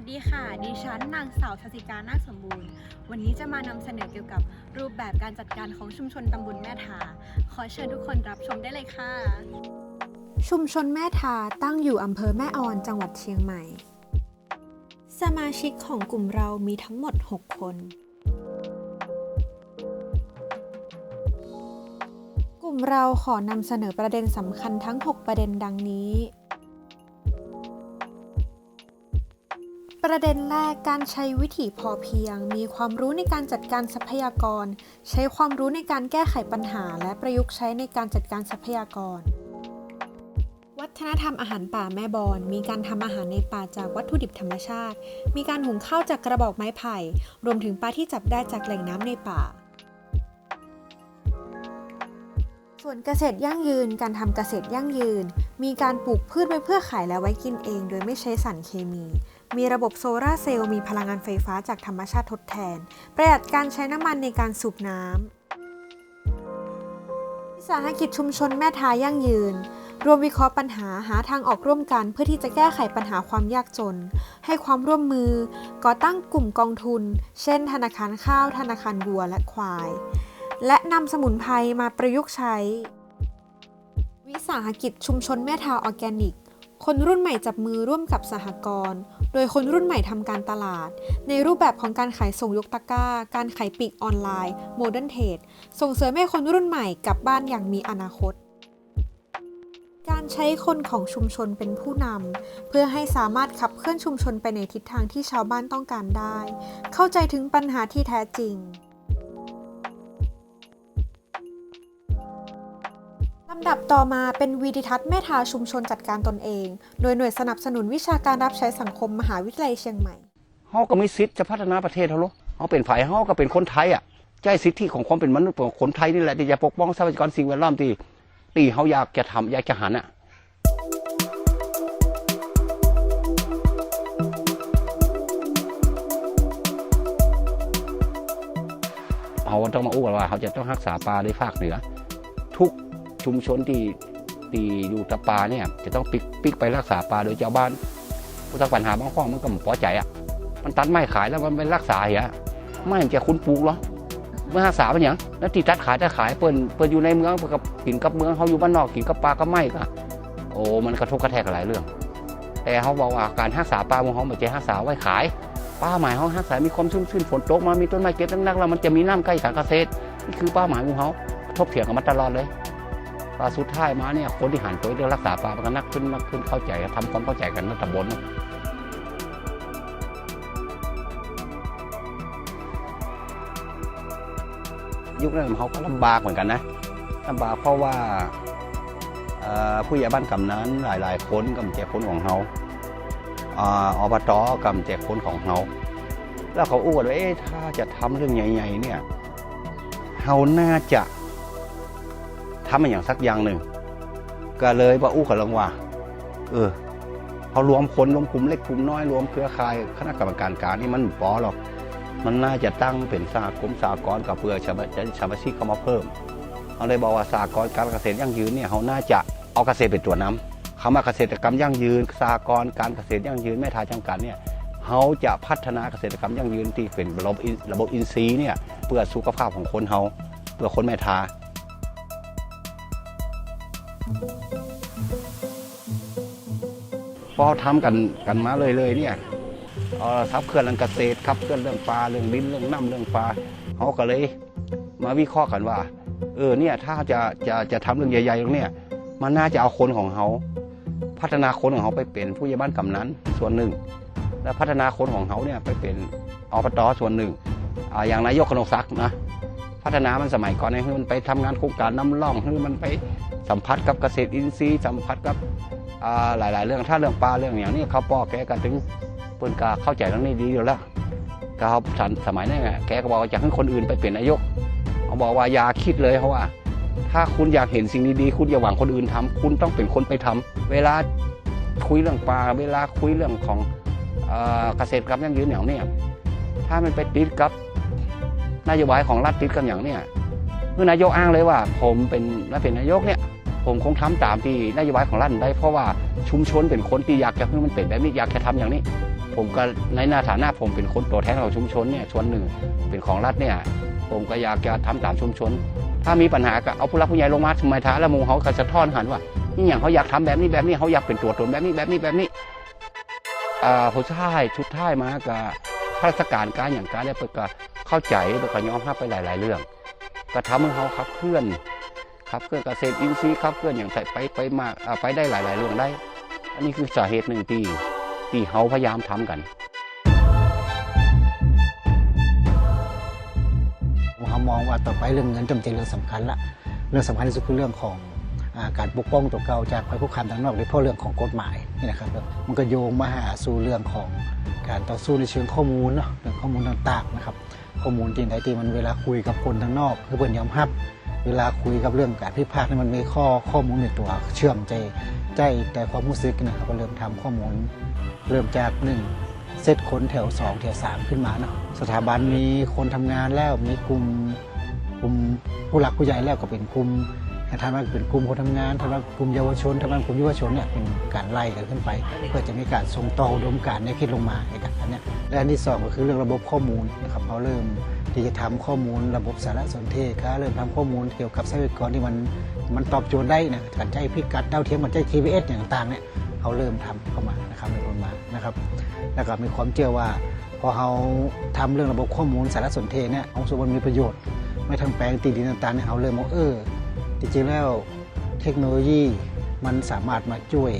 วัสดีค่ะ ดิฉันนางสาวชสิการนาคสมบูรณ์ วันนี้จะมานำเสนอเกี่ยวกับรูปแบบการจัดการของชุมชนตำบลแม่ทา ขอเชิญทุกคนรับชมได้เลยค่ะ ชุมชนแม่ทาตั้งอยู่อำเภอแม่ออนจังหวัดเชียงใหม่ สมาชิกของกลุ่มเรามีทั้งหมด 6 คน กลุ่มเราขอนำเสนอประเด็นสำคัญทั้ง 6 ประเด็นดังนี้ ประเด็นแรกการใช้วิถีพอเพียง มีความรู้ในการจัดการทรัพยากร ใช้ความรู้ในการแก้ไขปัญหา และประยุกต์ใช้ในการจัดการทรัพยากร วัฒนธรรมอาหารป่าแม่บอน มีการทำอาหารในป่าจากวัตถุดิบธรรมชาติ มีการหุงข้าวจากกระบอกไม้ไผ่ รวมถึงปลาที่จับได้จากแหล่งน้ำในป่าส่วนเกษตรยั่งยืน การทำเกษตรยั่งยืน มีการปลูกพืชไว้เพื่อขายและไว้กินเอง โดยไม่ใช้สารเคมี มีระบบโซลาเซลล์มีพลังงานไฟฟ้าจากธรรมชาติทดแทน ประหยัดการใช้น้ำมันในการสูบน้ำวิสาหกิจชุมชนแม่ทายั่งยืนรวมวิเคราะห์ปัญหาหาทางออกร่วมกัน เพื่อที่จะแก้ไขปัญหาความยากจน ให้ความร่วมมือ ก่อตั้งกลุ่มกองทุน เช่น ธนาคารข้าว ธนาคารวัวและควาย และนำสมุนไพรมาประยุกต์ใช้ วิสาหกิจชุมชนแม่ทาออร์แกนิก คนรุ่นใหม่จับมือร่วมกับสหกรณ์ โดยคนรุ่นใหม่ทำการตลาด ในรูปแบบของการขายส่งยกตะกร้า การขายปลีกออนไลน์โมเดิร์นเทรดส่งเสริมให้คนรุ่นใหม่กลับบ้านอย่างมีอนาคตการใช้คนของชุมชนเป็นผู้นำเพื่อให้สามารถขับเคลื่อนชุมชนไปในทิศทางที่ชาวบ้านต้องการได้ เข้าใจถึงปัญหาที่แท้จริงำดับต่อมาเป็นวีดิทัศน์แม่ทาชุมชนจัดการตนเอง โดยหน่วยสนับสนุนวิชาการรับใช้สังคมมหาวิทยาลัยเชียงใหม่เฮาก็มีสิทธิ์จะพัฒนาประเทศเขาลูกเฮาเป็นไผเฮาก็เป็นคนไทยอะใจสิทธิของความเป็นมนุษย์ของคนไทยนี่แหละที่จะปกป้องทรัพยากรสิ่งแวดล้อมที่ตีเฮาอยากจะทำอยากจะหันอะเขาต้องมาอู้กันว่าเขาจะต้องรักษาปลาในภาคเหนือ ชุมชนที่ที่อยู่ตะปาเนี่ยจะต้องปิกปิกไปรักษาปลาโดยเจ้าบ้านผู้ทักปัญหาบางข้อมันก็ไม่พอใจอะมันตัดไม้ขายแล้วมันไปรักษาเหรอไม่จะคุณปลูกหรอเมื่อรักษาเป็นอย่างแล้วที่ตัดขายจะขายเปิ้นเปิ้นอยู่ในเมืองเปิ้นกับกินกับเมืองเขาอยู่บ้านนอกกินกับปลากับไม้ก็โอ้มันกระทบกระแทกหลายเรื่อง แต่เขาบอกว่าการรักษาปลาของเขาไม่ใช่รักษาไว้ขายป้าหมายเขารักษามีความชุ่มชื้นฝนตกมามีต้นไม้เก็บนักๆแล้วมันจะมีน้ำใกล้การเกษตรนี่คือป้าหมายของเขาทบเถียงกันมาตลอดเลย ปลาสุดท้ายมาเนี่ยคนที่หันตัวเรื่องรักษาปลามันก็นักขึ้นนักขึ้นเข้าใจทำความเข้าใจกันในตำบลนยุคนั้นเขาก็ลำบากเหมือนกันนะลำบากเพราะว่าผู้ใหญ่บ้านกำนั้นหลาย ๆ คนกำแจกคนของเขาอบตกำแจกคนของเขาแล้วเขาอู้กันว่าเอ๊ะถ้าจะทำเรื่องใหญ่ ๆ เนี่ยเราน่าจะ ทำมันอย่างสักอย่างหนึ่ง ก็เลยว่าอู้กับลงว่า เออเขารวมคนรวมกลุ่มเล็กกลุ่มน้อยรวมเครือข่ายคณะกรรมการการนี่มันปอหรอก มันน่าจะตั้งเป็นสหกรมสหกรณ์กับเพื่อชาวบ้านชาวบ้านเข้ามาเพิ่มเขาเลยบอกว่าสหกรณ์การเกษตรยั่งยืนเนี่ยเขาน่าจะเอาเกษตรเป็นตัวนำคำว่าเกษตรกรรมยั่งยืนสหกรณ์การเกษตรยั่งยืนแม่ทาจำกัดเนี่ยเขาจะพัฒนาเกษตรกรรมยั่งยืนที่เป็นระบบอินระบบอินทรีย์เนี่ยเพื่อสุขภาพของคนเขาเพื่อคนแม่ทา พอทำกันกันมาเลยเลยๆเนี่ยเอ่อทับเคลื่อนเรื่องเกษตรครับเคลื่อนเรื่องปลาเรื่องดินเรื่องน้ำเรื่องปลาเขาก็เลยมาวิเคราะห์กันว่า เออเนี่ยถ้าจะจะจะทำเรื่องใหญ่ๆตรงเนี้ยมันน่าจะเอาคนของเขาพัฒนาคนของเขาไปเป็นผู้ใหญ่บ้านกำนันส่วนหนึ่ง และพัฒนาคนของเขาเนี่ยไปเป็นอบตส่วนหนึ่งออย่างนายกขนกศักดิ์นะ พัฒนามันสมัยก่อนเนี่ยให้มันไปทำงานโครงการน้ำล่องให้มันไปสัมผัสกับเกษตรอินทรีย์สัมผัสกับอ่าหลาย ๆ เรื่องถ้าเรื่องปลาเรื่องอย่างนี้เขาปอแกกันถึงเปิ้นกาเข้าใจเรื่องนี้ดีอยู่แล้วก็เขาทันสมัยนั้นไงแกก็บอกว่าจะให้คนอื่นไปเป็นนายกเขาบอกว่าอย่าคิดเลยเพราะว่า ถ้าคุณอยากเห็นสิ่งดีๆคุณอย่าหวังคนอื่นทำคุณต้องเป็นคนไปทำเวลาคุยเรื่องปลาเวลาคุยเรื่องของเกษตรกรรมยั่งยืนอย่างเนี้ยถ้ามันไปติดกับ นโยบายของรัฐติดกันอย่างเนี้ยเมื่อนายกอ้างเลยว่า ผมเป็นรัฐเป็นนายกเนี่ย ผมคงทำตามที่นโยบายของรัฐได้เพราะว่าชุมชนเป็นคนที่อยากจะให้มันเป็นแบบนี้อยากจะทำอย่างนี้ ผมก็ในหน้าฐานะผมเป็นคนตัวแทนของชุมชนเนี่ยส่วนหนึ่งเป็นของรัฐเนี่ย ผมก็อยากจะทำตามชุมชน ถ้ามีปัญหาก็เอาผู้รักผู้ใหญ่ลงมาทำไมท้าแล้วหมูเขาก็สะท้อนหันว่านี่อย่างเขาอยากทำแบบนี้แบบนี้เขาอยากเป็นตัวตนแบบนี้แบบนี้แบบนี้อ่าผู้ชายชุดท้ายมาก็ข้าราชการการอย่างการได้เปิดก็ เข้าใจแล้วก็ยอมรับไปหลาย ๆ เรื่อง ก็ทำให้เขาขับเคลื่อนขับเคลื่อนเกษตรอินทรีย์ขับเคลื่อนอย่างไปไปไปมาไปได้หลาย ๆ เรื่องได้ อันนี้คือสาเหตุหนึ่งที่ที่เขาพยายามทำกันเขามองว่าต่อไปเรื่องเงินจำเป็นเรื่องสำคัญละเรื่องสำคัญที่สุดคือเรื่องของการปกป้องตัวเก่าจากภัยคุกคามทางนอกโดยเฉพาะเรื่องของกฎหมายนี่นะครับมันก็โยงมาหาสู่เรื่องของการต่อสู้ในเชิงข้อมูลเนาะเรื่องข้อมูลต่างๆนะครับ ข้อมูลที่ไทยที่มันเวลาคุยกับคนทางนอกคือเพื่อนยอมรับเวลาคุยกับเรื่องการพิพาทนี่มันมีข้อข้อมูลในตัวเชื่อมใจใจแต่ความรู้สึกนะครับก็เริ่มทำข้อมูล เริ่มจากหนึ่งเซตคนแถว 2 แถว 3 ขึ้นมาเนาะสถาบันมีคนทำงานแล้วมีกลุ่มกลุ่มผู้หลักผู้ใหญ่แล้วก็เป็นกลุ่ม ทำมาเป็นกลุ่มคนทำงานทำมากลุ่มเยาวชนทำมากลุ่มเยาวชนเนี่ยเป็นการไล่กันขึ้นไป เพื่อจะมีการส่งต่ออุดมการณ์ในคิดลงมาในการอันเนี้ยและอันที่สองก็คือเรื่องระบบข้อมูลนะครับเขาเริ่มที่จะทำข้อมูลระบบสารสนเทศก็เริ่มทำข้อมูลเกี่ยวกับทรัพยากรที่มันมันตอบโจทย์ได้นะการใช้พิกัดดาวเทียมการใช้ GPS อย่างต่างเนี่ยเขาเริ่มทำเข้ามานะครับเป็นคนมานะครับแล้วก็มีความเชื่อว่าพอเราทำเรื่องระบบข้อมูลสารสนเทศเนี่ยของสุวรรณมีประโยชน์ไม่ทั้งแปลงตีดินต่างๆเนี่ยเราเริ่มมองเออ จริงๆแล้วเทคโนโลยีมันสามารถมาช่วย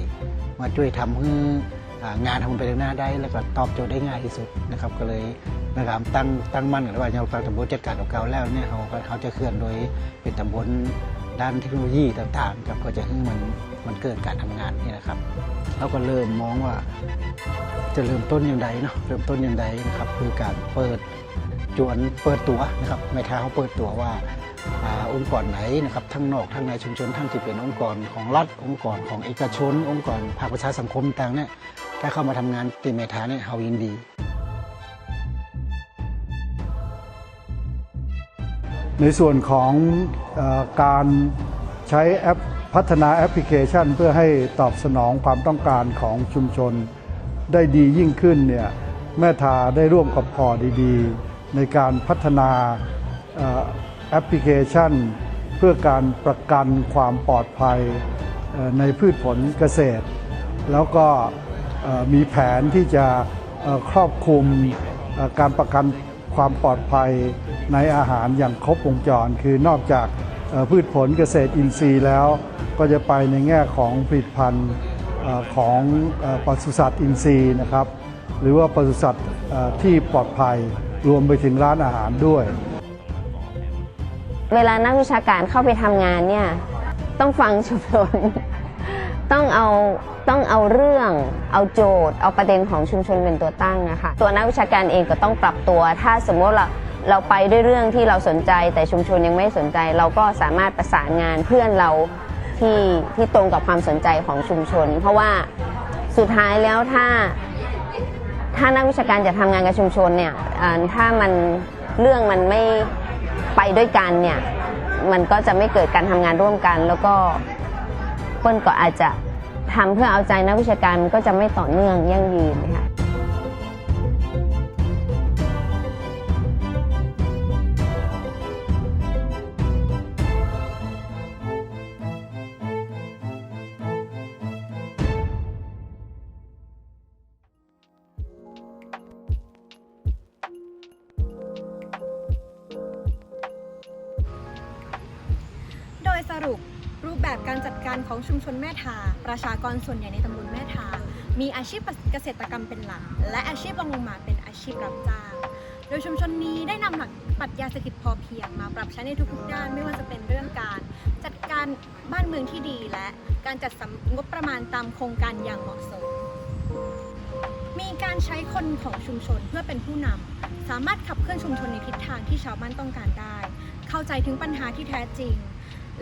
มาช่วยทำให้งานทำไปเดินหน้าได้ แล้วก็ตอบโจทย์ได้ง่ายที่สุดนะครับ ก็เลยนะครับตั้งตั้งมั่นกันว่าเราตั้งตำบลจัดการเก่าแล้วเนี่ยเขาเขาจะเคลื่อนโดยเป็นตำบลด้านเทคโนโลยีต่างๆครับก็จะให้มันมันเกิดการทำงานนี่นะครับเราก็เริ่มมองว่าจะเริ่มต้นอย่างไรเนาะเริ่มต้นอย่างไรนะครับคือการเปิดจวนเปิดตัวนะครับไม่ท้าเขาเปิดตัวว่า องค์กรไหนนะครับทั้งนอกทั้งในชุมชนทั้งที่เป็นองค์กรของรัฐ องค์กรของเอกชน องค์กรภาคประชาสังคมต่างเนี่ยถ้าเข้ามาทำงานตีเมทาเนี่ยเฮายินดีในส่วนของอการใช้แอปพัฒนาแอปพลิเคชัน เพื่อให้ตอบสนองความต้องการของชุมชนได้ดียิ่งขึ้นเนี่ยแม่ทาได้ร่วมกับพอดีๆ ในการพัฒนา แอปพลิเคชัน เพื่อการประกันความปลอดภัยในพืชผลเกษตร แล้วก็มีแผนที่จะครอบคลุมการประกันความปลอดภัยในอาหารอย่างครบวงจร คือนอกจากพืชผลเกษตรอินทรีย์แล้ว ก็จะไปในแง่ของผลิตภัณฑ์ของปศุสัตว์อินทรีย์นะครับ หรือว่าปศุสัตว์ที่ปลอดภัยรวมไปถึงร้านอาหารด้วย เวลานักวิชาการเข้าไปทำงานเนี่ยต้องฟังชุมชน ต้องเอาต้องเอาเรื่องเอาโจทย์ เอาประเด็นของชุมชนเป็นตัวตั้งนะคะตัวนักวิชาการเองก็ต้องปรับตัว ถ้าสมมติเราเราไปด้วยเรื่องที่เราสนใจ แต่ชุมชนยังไม่สนใจ เราก็สามารถประสานงานเพื่อนเราที่ที่ตรงกับความสนใจของชุมชน เพราะว่าสุดท้ายแล้วถ้าถ้านักวิชาการจะทำงานกับชุมชนเนี่ยถ้ามันเรื่องมันไม่ ไปด้วยกันเนี่ยมันก็จะไม่เกิดการทำงานร่วมกัน แล้วก็เปิ้ลก็อาจจะทำเพื่อเอาใจนักวิชาการมันก็จะไม่ต่อเนื่องยั่งยืนนะคะ รุป รูปแบบการจัดการของชุมชนแม่ทา ประชากรส่วนใหญ่ในตำบลแม่ทา มีอาชีพเกษตรกรรมเป็นหลัก และอาชีพรองลงมาเป็นอาชีพรับจ้างโดยชุมชนนี้ได้นำหลักปรัชญาเศรษฐกิจพอเพียงมาปรับใช้ในทุกๆด้านไม่ว่าจะเป็นเรื่องการ จัดการบ้านเมืองที่ดีและการจัดสรรงบประมาณตามโครงการอย่างเหมาะสม มีการใช้คนของชุมชนเพื่อเป็นผู้นำสามารถขับเคลื่อนชุมชนในทิศทางที่ชาวบ้านต้องการได้ เข้าใจถึงปัญหาที่แท้จริง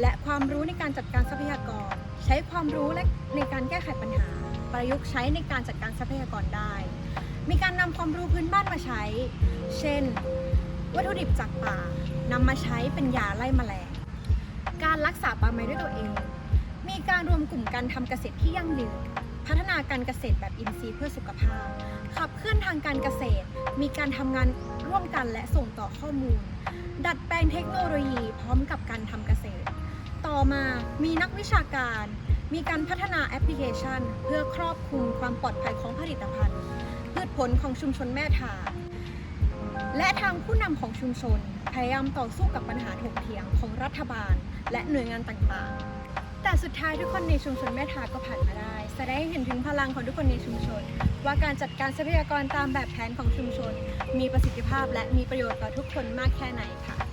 และความรู้ในการจัดการทรัพยากร ใช้ความรู้และในการแก้ไขปัญหา ประยุกต์ใช้ในการจัดการทรัพยากรได้ มีการนำความรู้พื้นบ้านมาใช้ เช่น วัตถุดิบจากป่านำมาใช้เป็นยาไล่แมลง การรักษาป่าไม้ด้วยตัวเอง มีการรวมกลุ่มการทำเกษตรที่ยั่งยืน พัฒนาการเกษตรแบบอินทรีย์เพื่อสุขภาพ ขับเคลื่อนทางการเกษตร มีการทำงานร่วมกันและส่งต่อข้อมูล ดัดแปลงเทคโนโลยีพร้อมกับการทำเกษตร ต่อมามีนักวิชาการ มีการพัฒนาแอปพลิเคชัน เพื่อครอบคลุมความปลอดภัยของผลิตภัณฑ์ พืชผลของชุมชนแม่ทา และทางผู้นำของชุมชน พยายามต่อสู้กับปัญหาถกเถียงของรัฐบาล และหน่วยงานต่างๆ แต่สุดท้ายทุกคนในชุมชนแม่ทาก็ผ่านมาได้ แสดงให้เห็นถึงพลังของทุกคนในชุมชน ว่าการจัดการทรัพยากรตามแบบแผนของชุมชน มีประสิทธิภาพและมีประโยชน์ต่อทุกคนมากแค่ไหนค่ะ